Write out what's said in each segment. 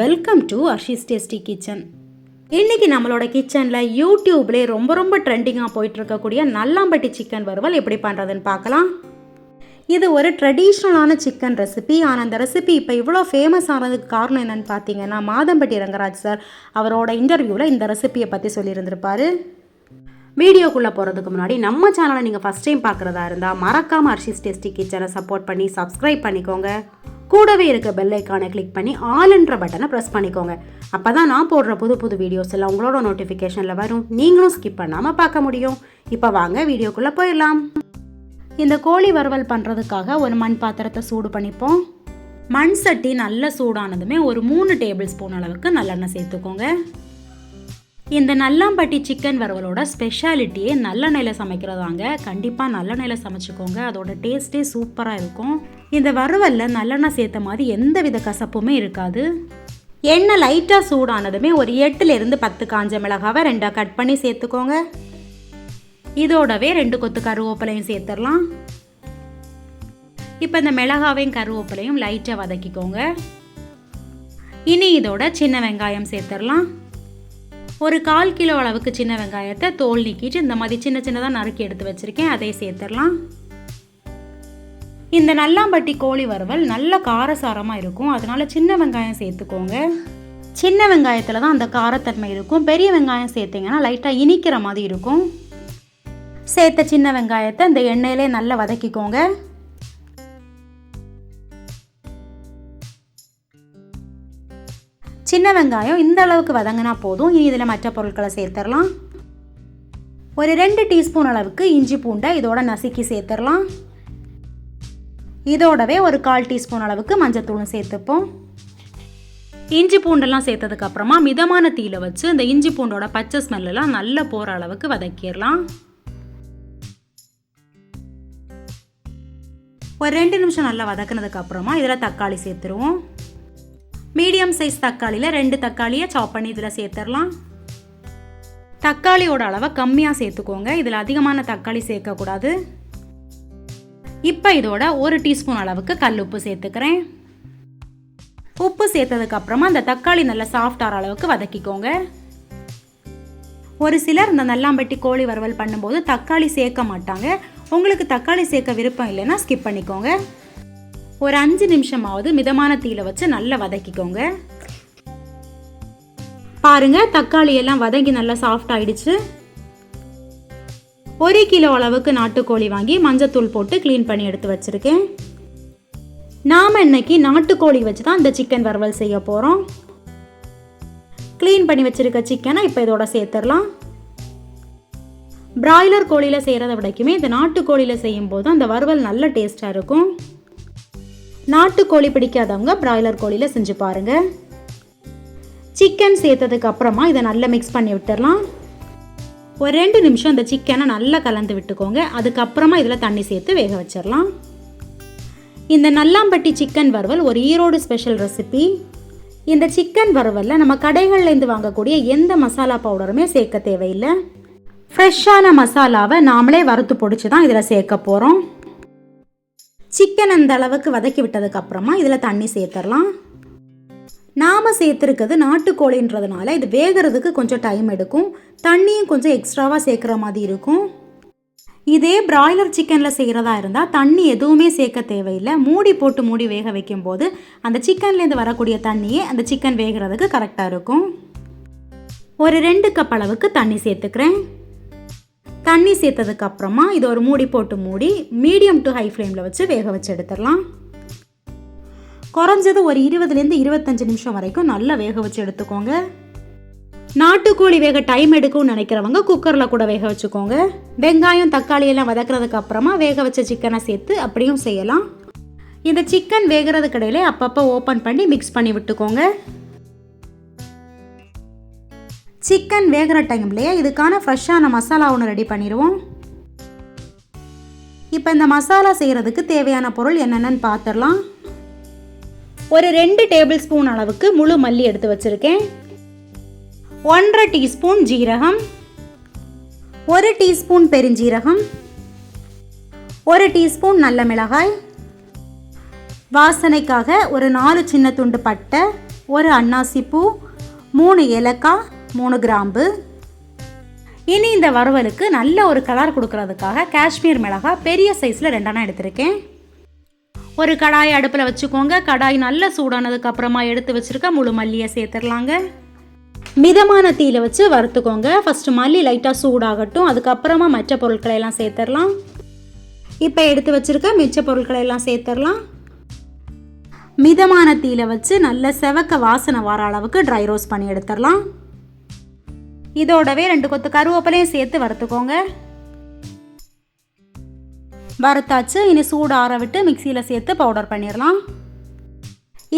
Welcome to Arshi's tasty kitchen இன்னைக்கு நம்மளோட கிச்சனில் யூடியூப்லேயே ரொம்ப ரொம்ப ட்ரெண்டிங்காக போயிட்டு இருக்கக்கூடிய நல்லாம்பட்டி சிக்கன் வறுவல் எப்படி பண்ணுறதுன்னு பார்க்கலாம். இது ஒரு ட்ரெடிஷ்னலான சிக்கன் ரெசிபி ஆனால் அந்த ரெசிபி இப்போ இவ்வளோ ஃபேமஸ் ஆனதுக்கு காரணம் என்னென்னு பார்த்தீங்கன்னா மாதம்பட்டி ரங்கராஜ் சார் அவரோட இன்டர்வியூவில் இந்த ரெசிபியை பற்றி சொல்லியிருந்திருப்பார். வீடியோக்குள்ளே போகிறதுக்கு முன்னாடி நம்ம சேனலை நீங்கள் ஃபஸ்ட் டைம் பார்க்குறதா இருந்தால் மறக்காமல் அர்ஷிஸ் டேஸ்டி கிச்சனை சப்போர்ட் பண்ணி சப்ஸ்கிரைப் பண்ணிக்கோங்க. கூடவே இருக்க பெல் ஐக்கானை கிளிக் பண்ணி ஆல்ன்ற பட்டனை ப்ரெஸ் பண்ணிக்கோங்க. அப்போ தான் நான் போடுற புது புது வீடியோஸ் எல்லாம் உங்களோட நோட்டிஃபிகேஷனில் வரும். நீங்களும் ஸ்கிப் பண்ணாமல் பார்க்க முடியும். இப்போ வாங்க வீடியோக்குள்ளே போயிடலாம். இந்த கோழி வறுவல் பண்ணுறதுக்காக ஒரு மண் பாத்திரத்தை சூடு பண்ணிப்போம். மண் சட்டி நல்ல சூடானதுமே ஒரு மூணு டேபிள் ஸ்பூன் அளவுக்கு நல்லெண்ணெய் சேர்த்துக்கோங்க. இந்த நல்லாம்பட்டி சிக்கன் வறுவலோட ஸ்பெஷாலிட்டியே நல்லெண்ணெயில் சமைக்கிறதாங்க கண்டிப்பாக நல்லெண்ணெயில் சமைச்சுக்கோங்க. அதோட டேஸ்ட்டே சூப்பராக இருக்கும். இந்த வறுவலில் நல்லெண்ணெய் சேர்த்த மாதிரி எந்த வித கசப்புமே இருக்காது. எண்ணெய் லைட்டாக சூடானதுமே ஒரு எட்டுலேருந்து பத்து காஞ்ச மிளகாவை ரெண்டாக கட் பண்ணி சேர்த்துக்கோங்க. இதோடவே ரெண்டு கொத்து கருவேப்பிலையும் சேர்த்துடலாம். இப்போ இந்த மிளகாவையும் கருவேப்பிலையும் லைட்டாக வதக்கிக்கோங்க. இனி இதோட சின்ன வெங்காயம் சேர்த்துடலாம். ஒரு கால் கிலோ அளவுக்கு சின்ன வெங்காயத்தை தோல் நீக்கிட்டு இந்த மாதிரி சின்ன சின்னதாக நறுக்கி எடுத்து வச்சுருக்கேன். அதை சேர்த்துடலாம். இந்த நல்லாம்பட்டி கோழி வறுவல் நல்ல காரசாரமாக இருக்கும். அதனால சின்ன வெங்காயம் சேர்த்துக்கோங்க. சின்ன வெங்காயத்தில் தான் அந்த காரத்தன்மை இருக்கும். பெரிய வெங்காயம் சேர்த்திங்கன்னா லைட்டாக இனிக்கிற மாதிரி இருக்கும். சேர்த்த சின்ன வெங்காயத்தை இந்த எண்ணெயிலே நல்லா வதக்கிக்கோங்க. சின்ன வெங்காயம் இந்த அளவுக்கு வதங்கினா போதும். இனி இதில் மற்ற பொருட்களை சேர்த்துடலாம் ஒரு ரெண்டு டீஸ்பூன் அளவுக்கு இஞ்சி பூண்டை இதோட நசுக்கி சேர்த்துடலாம் இதோடவே ஒரு கால் டீஸ்பூன் அளவுக்கு மஞ்சத்தூளும் சேர்த்துப்போம். இஞ்சி பூண்டெல்லாம் சேர்த்ததுக்கு அப்புறமா மிதமான தீயில வச்சு இந்த இஞ்சி பூண்டோட பச்சை ஸ்மெல்லாம் நல்லா போகிற அளவுக்கு வதக்கிடலாம் ஒரு ரெண்டு நிமிஷம் நல்லா வதக்குனதுக்கு அப்புறமா இதில் தக்காளி சேர்த்துருவோம். மீடியம் சைஸ் தக்காளியில் ரெண்டு தக்காளியை சாப் பண்ணி இதில் சேர்த்துடலாம். தக்காளியோட அளவை கம்மியாக சேர்த்துக்கோங்க. இதில் அதிகமான தக்காளி சேர்க்கக்கூடாது. இப்போ இதோட ஒரு டீஸ்பூன் அளவுக்கு கல் உப்பு சேர்த்துக்கிறேன். உப்பு சேர்த்ததுக்கு அப்புறமா அந்த தக்காளி நல்லா சாஃப்டாகிற அளவுக்கு வதக்கிக்கோங்க. ஒரு சிலர் இந்த நல்லாம்பட்டி கோழி வறுவல் பண்ணும்போது தக்காளி சேர்க்க மாட்டாங்க. உங்களுக்கு தக்காளி சேர்க்க விருப்பம் இல்லைன்னா ஸ்கிப் பண்ணிக்கோங்க. ஒரு அஞ்சு நிமிஷமாவது மிதமான தீயில வச்சு நல்லா வதக்கிக்கோங்க. பாருங்க தக்காளி எல்லாம் வதங்கி நல்லா சாஃப்ட் ஆயிடுச்சு. ஒரு கிலோ அளவுக்கு நாட்டுக்கோழி வாங்கி மஞ்சத்தூள் போட்டு க்ளீன் பண்ணி எடுத்து வச்சுருக்கேன். நாம் இன்னைக்கு நாட்டுக்கோழி வச்சு தான் இந்த சிக்கன் வறுவல் செய்ய போகிறோம் க்ளீன் பண்ணி வச்சுருக்க சிக்கனை இப்போ இதோட சேர்த்துடலாம். பிராய்லர் கோழியில் செய்கிறத விடைக்குமே இந்த நாட்டுக்கோழியில் செய்யும்போது அந்த வறுவல் நல்ல டேஸ்ட்டாக இருக்கும். நாட்டுக்கோழி பிடிக்காதவங்க பிராய்லர் கோழியில் செஞ்சு பாருங்கள் சிக்கன் சேர்த்ததுக்கு அப்புறமா இதை நல்லா மிக்ஸ் பண்ணி விட்டுடலாம் ஒரு ரெண்டு நிமிஷம் இந்த சிக்கனை நல்லா கலந்து விட்டுக்கோங்க. அதுக்கப்புறமா இதில் தண்ணி சேர்த்து வேக வச்சிடலாம். இந்த நல்லாம்பட்டி சிக்கன் வறுவல் ஒரு ஈரோடு ஸ்பெஷல் ரெசிபி இந்த சிக்கன் வறுவலில் நம்ம கடைகள்லேருந்து வாங்கக்கூடிய எந்த மசாலா பவுடருமே சேர்க்க தேவையில்லை. ஃப்ரெஷ்ஷான மசாலாவை நாமளே வறுத்து பொடிச்சு தான் இதில் சேர்க்க போகிறோம் சிக்கன் அந்த அளவுக்கு வதக்கி விட்டதுக்கு அப்புறமா இதில் தண்ணி சேர்த்துடலாம். நாம் சேர்த்துருக்கிறது நாட்டுக்கோழின்றதுனால இது வேகிறதுக்கு கொஞ்சம் டைம் எடுக்கும். தண்ணியும் கொஞ்சம் எக்ஸ்ட்ராவாக சேர்க்குற மாதிரி இருக்கும். இதே பிராய்லர் சிக்கனில் செய்கிறதா இருந்தால் தண்ணி எதுவுமே சேர்க்க தேவையில்லை. மூடி போட்டு மூடி வேக வைக்கும்போது அந்த சிக்கன்லேருந்து வரக்கூடிய தண்ணியே அந்த சிக்கன் வேகிறதுக்கு கரெக்டாக இருக்கும். ஒரு ரெண்டு கப் அளவுக்கு தண்ணி சேர்த்துக்கிறேன். தண்ணி சேர்த்ததுக்கு அப்புறமா இதை ஒரு மூடி போட்டு மூடி மீடியம் டு ஹை ஃப்ளேமில் வச்சு வேக வச்சு எடுத்துடலாம். குறைஞ்சது ஒரு இருபதுலேருந்து இருபத்தஞ்சு நிமிஷம் வரைக்கும் நல்லா வேக வச்சு எடுத்துக்கோங்க. நாட்டுக்கோழி வேக டைம் எடுக்கும்னு நினைக்கிறவங்க குக்கரில் கூட வேக வச்சுக்கோங்க. வெங்காயம் தக்காளி எல்லாம் வதக்குறதுக்கு அப்புறமா வேக வச்ச சிக்கனை சேர்த்து அப்படியும் செய்யலாம். இந்த சிக்கன் வேகிறதுக்கு இடையில அப்பப்போ ஓப்பன் பண்ணி மிக்ஸ் பண்ணி விட்டுக்கோங்க. சிக்கன் வேகிற டைம்லேயே இதுக்கான ஃப்ரெஷ்ஷான மசாலா ஒன்று ரெடி பண்ணிடுவோம் இப்போ இந்த மசாலா செய்கிறதுக்கு தேவையான பொருள் என்னென்னு பார்த்துடலாம் ஒரு ரெண்டு டேபிள் ஸ்பூன் அளவுக்கு முழு மல்லி எடுத்து வச்சுருக்கேன். ஒன்றரை டீஸ்பூன் ஜீரகம். ஒரு டீஸ்பூன் பெருஞ்சீரகம். ஒரு டீஸ்பூன் நல்ல மிளகாய். வாசனைக்காக ஒரு நாலு சின்ன துண்டு பட்டை. ஒரு அன்னாசிப்பூ. மூணு ஏலக்காய். மூணு கிராம்பு. இனி இந்த வறுவலுக்கு நல்ல ஒரு கலர் கொடுக்கறதுக்காக காஷ்மீர் மிளகாய் பெரிய சைஸில் ரெண்டானா எடுத்திருக்கேன். ஒரு கடாய் அடுப்பில் வச்சுக்கோங்க. கடாய் நல்லா சூடானதுக்கு அப்புறமா எடுத்து வச்சுருக்க முழு மல்லியை சேர்த்துடலாங்க. மிதமான தீயில வச்சு வறுத்துக்கோங்க. ஃபஸ்ட்டு மல்லி லைட்டாக சூடாகட்டும். அதுக்கப்புறமா மற்ற பொருட்களை எல்லாம் சேர்த்துடலாம். இப்போ எடுத்து வச்சுருக்க மிச்ச பொருட்களை எல்லாம் சேர்த்துடலாம். மிதமான தீயில வச்சு நல்ல செவக்க வாசனை வர அளவுக்கு ட்ரை ரோஸ்ட் பண்ணி எடுத்துடலாம். இதோடவே ரெண்டு கொத்து கருவேப்பிலையும் சேர்த்து வறுத்துக்கோங்க. வறுத்தாச்சு இனி சூடு ஆற விட்டு மிக்சியில் சேர்த்து பவுடர் பண்ணிடலாம்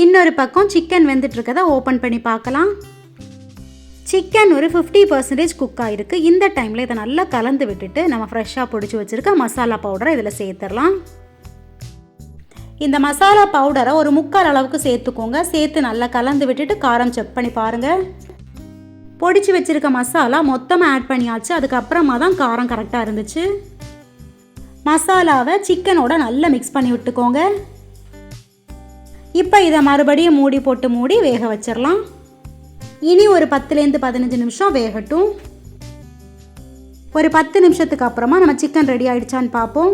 இன்னொரு பக்கம் சிக்கன் வெந்துட்டுருக்கதை ஓப்பன் பண்ணி பார்க்கலாம். சிக்கன் ஒரு ஃபிஃப்டி பர்சன்டேஜ் குக் ஆகிருக்கு இந்த டைமில் இதை நல்லா கலந்து விட்டுட்டு நம்ம ஃப்ரெஷ்ஷாக பிடிச்சி வச்சுருக்க மசாலா பவுடரை இதில் சேர்த்துடலாம் இந்த மசாலா பவுடரை ஒரு முக்கால் அளவுக்கு சேர்த்துக்கோங்க. சேர்த்து நல்லா கலந்து விட்டுட்டு காரம் செக் பண்ணி பாருங்கள் பொடிச்சு வச்சுருக்க மசாலா மொத்தமாக ஆட் பண்ணியாச்சு. அதுக்கப்புறமா தான் காரம் கரெக்டாக இருந்துச்சு. மசாலாவை சிக்கனோட நல்லா மிக்ஸ் பண்ணி விட்டுக்கோங்க. இப்போ இதை மறுபடியும் மூடி போட்டு மூடி வேக வச்சிடலாம் இனி ஒரு பத்துலேருந்து பதினஞ்சு நிமிஷம் வேகட்டும். ஒரு பத்து நிமிஷத்துக்கு அப்புறமா நம்ம சிக்கன் ரெடி ஆகிடுச்சான்னு பார்ப்போம்.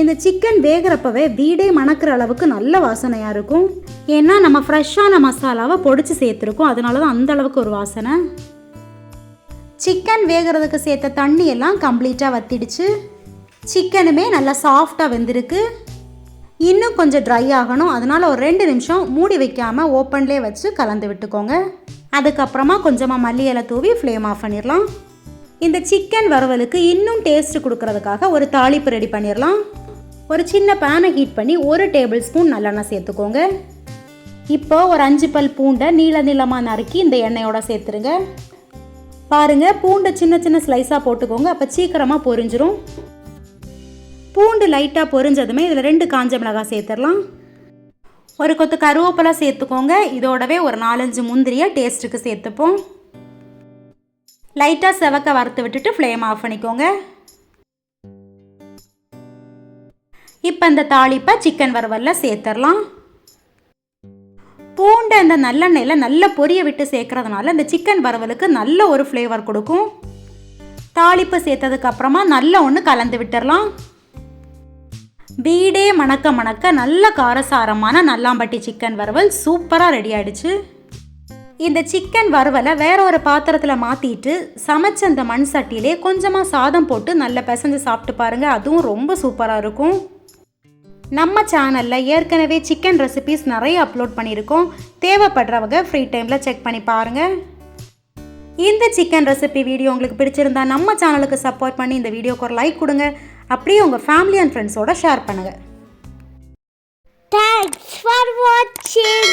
இந்த சிக்கன் வேகிறப்பவே வீடே மணக்கிற அளவுக்கு நல்ல வாசனையாக இருக்கும். ஏன்னா நம்ம ஃப்ரெஷ்ஷான மசாலாவை பொடிச்சு சேர்த்துருக்கோம். அதனால தான் அந்த அளவுக்கு ஒரு வாசனை. சிக்கன் வேகிறதுக்கு சேர்த்த தண்ணி எல்லாம் கம்ப்ளீட்டாக வத்திடுச்சு. சிக்கனுமே நல்லா சாஃப்டாக வெந்திருக்கு. இன்னும் கொஞ்சம் ட்ரை ஆகணும். அதனால் ஒரு ரெண்டு நிமிஷம் மூடி வைக்காமல் ஓப்பன்லேயே வச்சு கலந்து விட்டுக்கோங்க. அதுக்கப்புறமா கொஞ்சமாக மல்லி இலை தூவி ஃப்ளேம் ஆஃப் பண்ணிடலாம். இந்த சிக்கன் வறுவலுக்கு இன்னும் டேஸ்ட் கொடுக்கறதுக்காக ஒரு தாளிப்பு ரெடி பண்ணிடலாம். ஒரு சின்ன பேனை ஹீட் பண்ணி ஒரு டேபிள் ஸ்பூன் நல்லெண்ணெய் சேர்த்துக்கோங்க. இப்போ ஒரு அஞ்சு பல் பூண்டை நீள நீளமாக நறுக்கி இந்த எண்ணெயோடு சேர்த்துருங்க. பாருங்கள் பூண்டை சின்ன சின்ன ஸ்லைஸாக போட்டுக்கோங்க அப்போ சீக்கிரமாக பொரிஞ்சிரும். பூண்டு லைட்டாக பொரிஞ்சதுமே இதில் ரெண்டு காஞ்ச மிளகாய் சேர்த்துடலாம். ஒரு கொத்து கருவேப்பிலை சேர்த்துக்கோங்க இதோடவே ஒரு நாலஞ்சு முந்திரியை டேஸ்ட்டுக்கு சேர்த்துப்போம். லைட்டாக செவக்க வறுத்து விட்டுட்டு ஃப்ளேம் ஆஃப் பண்ணிக்கோங்க. இப்போ இந்த தாளிப்பை சிக்கன் வறுவலில் சேர்த்துடலாம். பூண்டு அந்த நல்லெண்ணெயில் நல்ல பொரிய விட்டு சேர்க்கறதுனால இந்த சிக்கன் வறுவலுக்கு நல்ல ஒரு ஃப்ளேவர் கொடுக்கும். தாளிப்பு சேர்த்ததுக்கு அப்புறமா நல்ல ஒன்று கலந்து விட்டுடலாம் வீடே மணக்க மணக்க நல்ல காரசாரமான நல்லாம்பட்டி சிக்கன் வறுவல் சூப்பராக ரெடி ஆயிடுச்சு. இந்த சிக்கன் வறுவலை வேற ஒரு பாத்திரத்தில் மாற்றிட்டு சமைச்ச அந்த மண் சட்டியிலே கொஞ்சமாக சாதம் போட்டு நல்லா பிசைஞ்சு சாப்பிட்டு பாருங்க அதுவும் ரொம்ப சூப்பராக இருக்கும். நம்ம சேனலில் ஏற்கனவே சிக்கன் ரெசிபீஸ் நிறைய அப்லோட் பண்ணியிருக்கோம். தேவைப்படுறவங்க ஃப்ரீ டைமில் செக் பண்ணி பாருங்கள் இந்த சிக்கன் ரெசிபி வீடியோ உங்களுக்கு பிடிச்சிருந்தா நம்ம சேனலுக்கு சப்போர்ட் பண்ணி இந்த வீடியோக்கு ஒரு லைக் கொடுங்க. அப்படியே உங்கள் ஃபேமிலி அண்ட் ஃப்ரெண்ட்ஸோட ஷேர் பண்ணுங்கள் Thanks for watching.